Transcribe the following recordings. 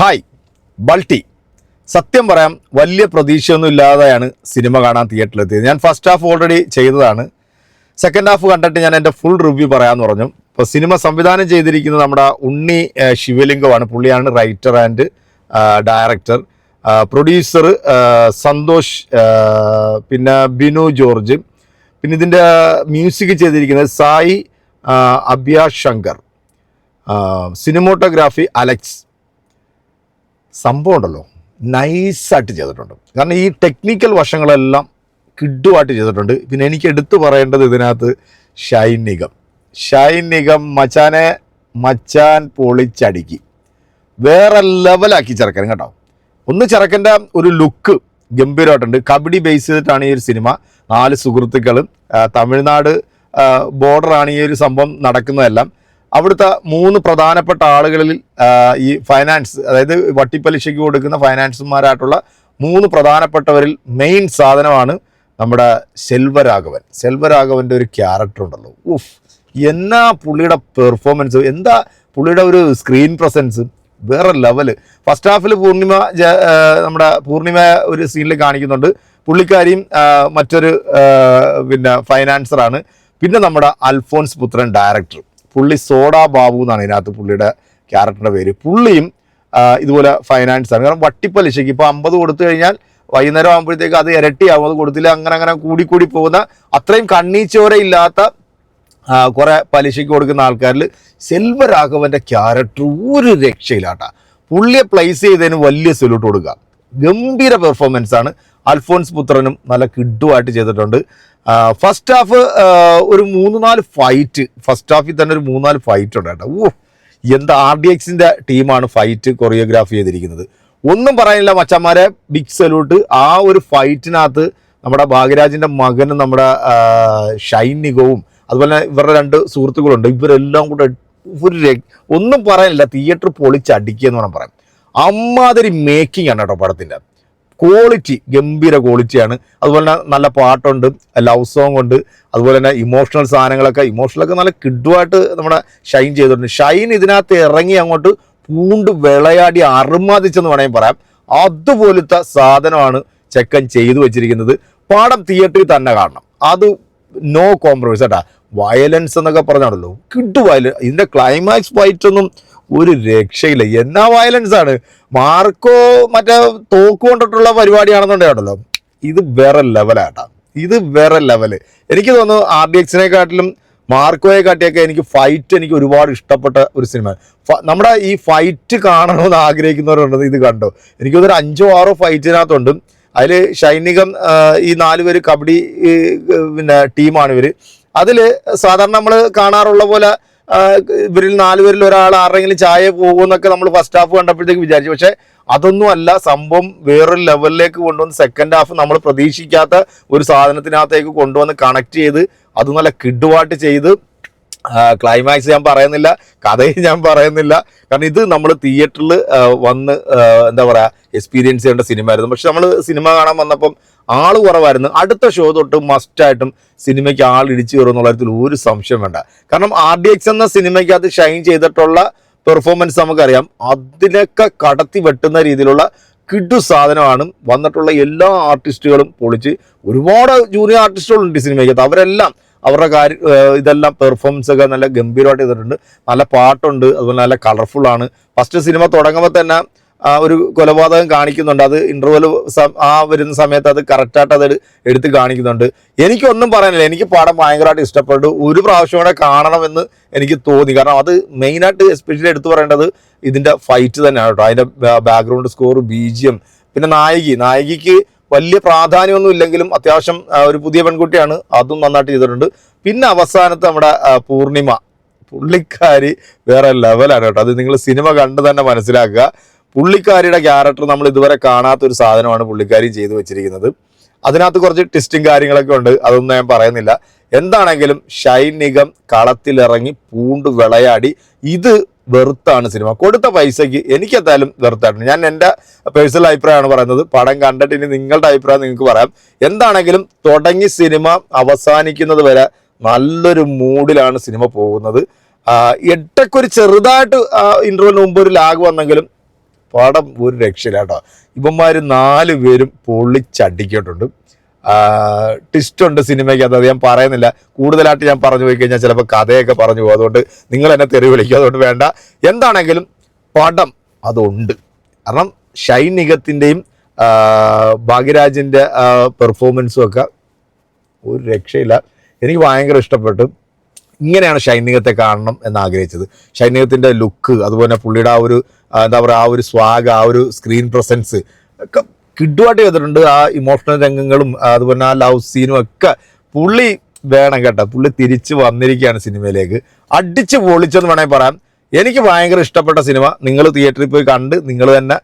Hi Balti. സത്യം പറയാം വലിയ പ്രതീക്ഷയൊന്നും ഇല്ലാതെയാണ് സിനിമ കാണാൻ തിയേറ്ററിലെത്തിയത് ഞാൻ ഫസ്റ്റ് ഹാഫ് ഓൾറെഡി ചെയ്തതാണ്. സെക്കൻഡ് ഹാഫ് കണ്ടിട്ട് ഞാൻ എന്റെ ഫുൾ റിവ്യൂ പറയാമെന്ന് പറഞ്ഞു. ഇപ്പോൾ സിനിമ സംവിധാനം ചെയ്തിരിക്കുന്നത് നമ്മുടെ ഉണ്ണി ശിവലിംഗമാണ്. പുള്ളിയാണ് writer and director producer Santhosh പിന്നെ ബിനു ജോർജ്. പിന്നെ ഇതിന്റെ മ്യൂസിക് ചെയ്തിരിക്കുന്നത് സായി അഭ്യാ ശങ്കർ. Cinematography Alex. സംഭവം ഉണ്ടല്ലോ. നൈസായിട്ട് ചെയ്തിട്ടുണ്ട്. കാരണം ഈ ടെക്നിക്കൽ വശങ്ങളെല്ലാം കിഡുമായിട്ട് ചെയ്തിട്ടുണ്ട്. പിന്നെ എനിക്ക് എടുത്തു പറയേണ്ടത് ഇതിനകത്ത് ഷൈൻ നിഗം ഷൈൻ നിഗം മച്ചാനെ മച്ചാൻ പൊളിച്ചടുക്കി. വേറെ ലെവലാക്കി ചെറുക്കൻ കേട്ടോ. ഒന്ന് ചെറുക്കന്റെ ഒരു ലുക്ക് ഗംഭീരമായിട്ടുണ്ട്. കബഡി ബേസ് ചെയ്തിട്ടാണ് ഈ ഒരു സിനിമ നാല് സുഹൃത്തുക്കളും തമിഴ്നാട് ബോർഡറാണ് ഈ ഒരു സംഭവം നടക്കുന്നതെല്ലാം. അവിടുത്തെ മൂന്ന് പ്രധാനപ്പെട്ട ആളുകളിൽ ഈ ഫൈനാൻസ് അതായത് വട്ടിപ്പലിശയ്ക്ക് കൊടുക്കുന്ന ഫൈനാൻസുമാരായിട്ടുള്ള മൂന്ന് പ്രധാനപ്പെട്ടവരിൽ മെയിൻ സാധനമാണ് നമ്മുടെ സെൽവരാഘവൻ. സെൽവരാഘവന്റെ ഒരു ക്യാരക്ടർ ഉണ്ടല്ലോ. ഉഫ് എന്നാ പുള്ളിയുടെ പെർഫോമൻസ് എന്താ പുള്ളിയുടെ ഒരു സ്ക്രീൻ പ്രസൻസ് വേറെ ലെവൽ ഫസ്റ്റ് ഹാഫിൽ പൂർണിമ നമ്മുടെ പൂർണിമ ഒരു സീനിൽ കാണിക്കുന്നുണ്ട്. പുള്ളിക്കാരിയും മറ്റൊരു പിന്നെ ഫൈനാൻസറാണ് പിന്നെ നമ്മുടെ അൽഫോൻസ് പുത്രൻ ഡയറക്ടർ പുള്ളി സോഡാ ബാബു എന്നാണ് ഇതിനകത്ത് പുള്ളിയുടെ ക്യാരക്ടറിന്റെ പേര്. പുള്ളിയും ഇതുപോലെ ഫൈനാൻസ് ആണ്. കാരണം വട്ടിപ്പലിശയ്ക്ക് ഇപ്പോൾ അമ്പത് കൊടുത്തു കഴിഞ്ഞാൽ വൈകുന്നേരം ആകുമ്പോഴത്തേക്ക് അത് ഇരട്ടിയാവും. അത് കൊടുത്തില്ല അങ്ങനെ അങ്ങനെ കൂടി കൂടി പോകുന്ന അത്രയും കണ്ണീച്ചോര ഇല്ലാത്ത കുറെ പലിശയ്ക്ക് കൊടുക്കുന്ന ആൾക്കാരിൽ സെൽവരാഘവന്റെ ക്യാരക്ടർ ഒരു രക്ഷയിലാട്ടാ പുള്ളിയെ പ്ലേസ് ചെയ്തതിന് വലിയ സൊല്യൂട്ട് കൊടുക്കുക. ഗംഭീര പെർഫോമൻസ് ആണ്. അൽഫോൻസ് പുത്രനും നല്ല കിഡുമായിട്ട് ചെയ്തിട്ടുണ്ട്. ഫസ്റ്റ് ഹാഫ് ഒരു മൂന്ന് നാല് ഫൈറ്റ് ഫസ്റ്റ് ഹാഫിൽ തന്നെ ഒരു മൂന്നാൽ ഫൈറ്റ് ഉണ്ട് കേട്ടോ. ഓ എന്താ ആർ ഡി എക്സിന്റെ ടീമാണ് ഫൈറ്റ് കൊറിയോഗ്രാഫി ചെയ്തിരിക്കുന്നത്. ഒന്നും പറയാനില്ല മച്ചന്മാരെ. ബിഗ് സല്യൂട്ട് ആ ഒരു ഫൈറ്റിനകത്ത് നമ്മുടെ ഭാഗ്യരാജിന്റെ മകനും നമ്മുടെ ഷൈനികവും അതുപോലെ തന്നെ ഇവരുടെ രണ്ട് സുഹൃത്തുക്കളുണ്ട്. ഇവരെല്ലാം കൂടെ ഒരു ഒന്നും പറയാനില്ല. തിയേറ്റർ പൊളിച്ചടിക്കുക എന്ന് വേണം പറയാം അമ്മാതിരി മേക്കിംഗ് ആണ് കേട്ടോ പടത്തിന്റെ. ക്വാളിറ്റി ഗംഭീര ക്വാളിറ്റിയാണ് അതുപോലെ തന്നെ നല്ല പാട്ടുണ്ട് ലവ് സോങ് ഉണ്ട്. അതുപോലെ തന്നെ ഇമോഷണൽ സാധനങ്ങളൊക്കെ ഇമോഷണലൊക്കെ നല്ല കിഡുമായിട്ട് നമ്മുടെ ഷൈൻ ചെയ്തിട്ടുണ്ട്. ഷൈൻ ഇതിനകത്ത് ഇറങ്ങി അങ്ങോട്ട് പൂണ്ട് വിളയാടി അറുമാതിച്ചെന്ന് വേണമെങ്കിൽ പറയാം. അതുപോലത്തെ സാധനമാണ് ചെക്കൻ ചെയ്തു വെച്ചിരിക്കുന്നത്. പാടം തിയേറ്ററിൽ തന്നെ കാണണം. അത് നോ കോംപ്രമൈസ് കേട്ടാ വയലൻസ് എന്നൊക്കെ പറഞ്ഞാണല്ലോ. കിട്ടു വയല ഇതിന്റെ ക്ലൈമാക്സ് ഫൈറ്റ് ഒന്നും ഒരു രക്ഷയില്ല. എന്നാ വയലൻസ് ആണ്? മാർക്കോ മറ്റേ തോക്ക് കൊണ്ടിട്ടുള്ള പരിപാടിയാണെന്നുണ്ടെങ്കിലോ ഇത് വേറെ ലെവലാട്ടാ ഇത് വേറെ ലെവൽ എനിക്ക് തോന്നുന്നു ആർ ഡി എക്സിനെക്കാട്ടിലും മാർക്കോയെ കാട്ടിയൊക്കെ എനിക്ക് ഫൈറ്റ് എനിക്ക് ഒരുപാട് ഇഷ്ടപ്പെട്ട ഒരു സിനിമ നമ്മുടെ ഈ ഫൈറ്റ് കാണണമെന്ന് ആഗ്രഹിക്കുന്നവരുണ്ടെന്ന് ഇത് കണ്ടോ. എനിക്ക് തോന്നുന്നു അഞ്ചോ ആറോ ഫൈറ്റിനകത്തുണ്ട് അതിൽ ഷൈനികം ഈ നാല് പേര് കബഡി പിന്നെ ടീമാണ് ഇവർ. അതിൽ സാധാരണ നമ്മൾ കാണാറുള്ള പോലെ ഇവരിൽ നാലുപേരിൽ ഒരാൾ ആരെങ്കിലും ചായ പോകുമെന്നൊക്കെ നമ്മൾ ഫസ്റ്റ് ഹാഫ് കണ്ടപ്പോഴത്തേക്ക് വിചാരിച്ചു. പക്ഷേ അതൊന്നും അല്ല സംഭവം വേറൊരു ലെവലിലേക്ക് കൊണ്ടുവന്ന് സെക്കൻഡ് ഹാഫ് നമ്മൾ പ്രതീക്ഷിക്കാത്ത ഒരു സാധനത്തിനകത്തേക്ക് കൊണ്ടുവന്ന് കണക്ട് ചെയ്ത് അത് നല്ല കിഡുവായിട്ട് ചെയ്ത് ക്ലൈമാക്സ് ഞാൻ പറയുന്നില്ല കഥയും ഞാൻ പറയുന്നില്ല. കാരണം ഇത് നമ്മൾ തിയേറ്ററിൽ വന്ന് എന്താ പറയുക എക്സ്പീരിയൻസ് ചെയ്യേണ്ട സിനിമ ആയിരുന്നു പക്ഷെ നമ്മൾ സിനിമ കാണാൻ വന്നപ്പം ആൾ കുറവായിരുന്നു. അടുത്ത ഷോ തൊട്ട് മസ്റ്റായിട്ടും സിനിമയ്ക്ക് ആൾ ഇടിച്ചു കയറും എന്നുള്ള കാര്യത്തിൽ ഒരു സംശയം വേണ്ട. കാരണം ആർ ഡി എക്സ് എന്ന സിനിമയ്ക്കകത്ത് ഷൈൻ ചെയ്തിട്ടുള്ള പെർഫോമൻസ് നമുക്കറിയാം. അതിനൊക്കെ കടത്തി വെട്ടുന്ന രീതിയിലുള്ള കിഡു സാധനമാണ് വന്നിട്ടുള്ള എല്ലാ ആർട്ടിസ്റ്റുകളും പൊളിച്ച് ഒരുപാട് ജൂനിയർ ആർട്ടിസ്റ്റുകളുണ്ട് സിനിമയ്ക്കകത്ത്. അവരെല്ലാം അവരുടെ കാര്യ ഇതെല്ലാം പെർഫോമൻസ് ഒക്കെ നല്ല ഗംഭീരമായിട്ട് ചെയ്തിട്ടുണ്ട്. നല്ല പാട്ടുണ്ട് അതുപോലെ നല്ല കളർഫുൾ ആണ്. ഫസ്റ്റ് സിനിമ തുടങ്ങുമ്പോൾ തന്നെ ഒരു കൊലപാതകം കാണിക്കുന്നുണ്ട്. അത് ഇന്റർവെൽ ആ വരുന്ന സമയത്ത് അത് കറക്റ്റായിട്ട് അത് എടുത്ത് കാണിക്കുന്നുണ്ട്. എനിക്കൊന്നും പറയാനില്ല. എനിക്ക് പാടം ഭയങ്കരമായിട്ട് ഇഷ്ടപ്പെട്ടു. ഒരു പ്രാവശ്യം കൂടെ കാണണമെന്ന് എനിക്ക് തോന്നി. കാരണം അത് മെയിനായിട്ട് എസ്പെഷ്യലി എടുത്തു പറയേണ്ടത് ഇതിന്റെ ഫൈറ്റ് തന്നെയാണ് കേട്ടോ. അതിന്റെ ബാക്ക്ഗ്രൗണ്ട് സ്കോർ ബീജിയം പിന്നെ നായികി. നായികയ്ക്ക് വലിയ പ്രാധാന്യമൊന്നും ഇല്ലെങ്കിലും അത്യാവശ്യം ഒരു പുതിയ പെൺകുട്ടിയാണ്. അതും നന്നായിട്ട് ചെയ്തിട്ടുണ്ട്. പിന്നെ അവസാനത്ത് നമ്മുടെ പൂർണിമ. പുള്ളിക്കാരി വേറെ ലെവലാണ് കേട്ടോ. അത് നിങ്ങൾ സിനിമ കണ്ട് തന്നെ മനസ്സിലാക്കുക. പുള്ളിക്കാരിയുടെ ക്യാരക്ടർ നമ്മൾ ഇതുവരെ കാണാത്ത ഒരു സാധനമാണ് പുള്ളിക്കാരി ചെയ്തു വെച്ചിരിക്കുന്നത്. അതിനകത്ത് കുറച്ച് ട്വിസ്റ്റും കാര്യങ്ങളൊക്കെ ഉണ്ട്. അതൊന്നും ഞാൻ പറയുന്നില്ല. എന്താണെങ്കിലും ഷൈൻ നിഗം കളത്തിലിറങ്ങി പൂണ്ട് വിളയാടി. ഇത് വെറുത്താണ് സിനിമ. കൊടുത്ത പൈസയ്ക്ക് എനിക്ക് എന്തായാലും വെറുത്താണ് ഞാൻ എന്റെ പേഴ്സണൽ അഭിപ്രായമാണ് പറയുന്നത്. പടം കണ്ടിട്ട് ഇനി നിങ്ങളുടെ അഭിപ്രായം നിങ്ങൾക്ക് പറയാം. എന്താണെങ്കിലും തുടങ്ങി സിനിമ അവസാനിക്കുന്നത് വരെ നല്ലൊരു മൂഡിലാണ് സിനിമ പോകുന്നത്. എട്ടക്കൊരു ചെറുതായിട്ട് ഇന്റർവെലിന് മുമ്പ് ഒരു ലാഗ് വന്നെങ്കിലും പടം ഒരു രക്ഷയില്ല കേട്ടോ. ഇവന്മാർ നാല് പേരും പൊള്ളിച്ചടിക്കിട്ടുണ്ട് ട്വിസ്റ്റ് ഉണ്ട് സിനിമയ്ക്ക് അത് ഞാൻ പറയുന്നില്ല. കൂടുതലായിട്ട് ഞാൻ പറഞ്ഞു പോയി കഴിഞ്ഞാൽ ചിലപ്പോൾ കഥയൊക്കെ പറഞ്ഞു പോകും. അതുകൊണ്ട് നിങ്ങൾ എന്നെ തെറി വിളിക്കും. അതുകൊണ്ട് വേണ്ട. എന്താണെങ്കിലും പടം അതുണ്ട്. കാരണം ഷൈൻ നിഗത്തിന്റെയും ഭാഗ്യരാജിന്റെ പെർഫോമൻസും ഒക്കെ ഒരു രക്ഷയില്ല. എനിക്ക് ഭയങ്കര ഇഷ്ടപ്പെട്ടു. ഇങ്ങനെയാണ് ഷൈനികത്തെ കാണണം എന്ന് ആഗ്രഹിച്ചത് ഷൈനികത്തിന്റെ ലുക്ക് അതുപോലെ പുള്ളിയുടെ ആ ഒരു എന്താ പറയുക ആ ഒരു സ്വാഗ് ആ ഒരു സ്ക്രീൻ പ്രസൻസ് ഒക്കെ കിഡുവായിട്ട് ചെയ്തിട്ടുണ്ട് ആ ഇമോഷണൽ രംഗങ്ങളും അതുപോലെ ആ ലവ് സീനും ഒക്കെ പുള്ളി വേണം കേട്ടോ. പുള്ളി തിരിച്ച് വന്നിരിക്കുകയാണ് സിനിമയിലേക്ക്. അടിച്ച് പൊളിച്ചെന്ന് വേണമെങ്കിൽ പറയാം. എനിക്ക് ഭയങ്കര ഇഷ്ടപ്പെട്ട സിനിമ. നിങ്ങൾ തിയേറ്ററിൽ പോയി കണ്ട് നിങ്ങൾ തന്നെ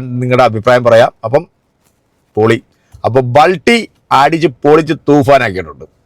നിങ്ങളുടെ അഭിപ്രായം പറയാം. അപ്പം പൊളി. അപ്പോൾ ബൾട്ടി അടിച്ച് പൊളിച്ച് തൂഫാനാക്കിയിട്ടുണ്ട്.